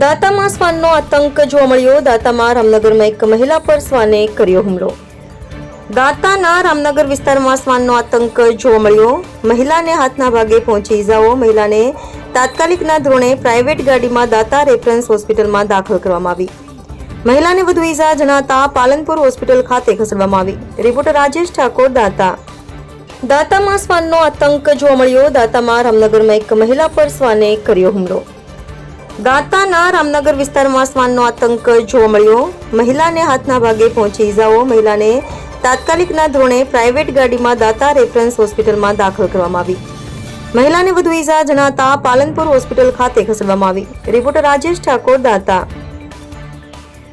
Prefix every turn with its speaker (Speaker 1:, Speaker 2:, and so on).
Speaker 1: શ્વાનનો આતંક જોવા મળ્યો. દાતામાં રામનગરમાં એક મહિલા પર શ્વાને કર્યો હુમલો. દાતાના રામનગર વિસ્તારમાં શ્વાનનો આતંક જોવા મળ્યો. મહિલાને હાથના ભાગે પહોંચી ઇજાઓ. મહિલાને તાત્કાલિકના ધોરણે પ્રાઇવેટ ગાડીમાં દાતા રેફરન્સ હોસ્પિટલમાં દાખલ કરવામાં આવી. મહિલાને વધુ ઈજા જણાતા પાલનપુર હોસ્પિટલ ખાતે ખસેડવામાં આવી. રિપોર્ટર રાજેશ ઠાકોર, દાતા. દાતામાં શ્વાનનો આતંક જોવા મળ્યો. દાતામાં રામનગરમાં એક મહિલા પર શ્વાને કર્યો હુમલો. દાતાના રામનગર વિસ્તારમાં શ્વાનનો આતંક જોવા મળ્યો. મહિલાને હાથના ભાગે પહોંચી ઇજાઓ મહિલાને તાત્કાલિકના ધોરણે પ્રાઇવેટ ગાડીમાં દાતા રેફરન્સ હોસ્પિટલમાં દાખલ કરવામાં આવી. મહિલાને વધુ ઈજા જણાતા પાલનપુર હોસ્પિટલ ખાતે ખસેડવામાં આવી. રિપોર્ટર રાજેશ ઠાકોર, દાતા.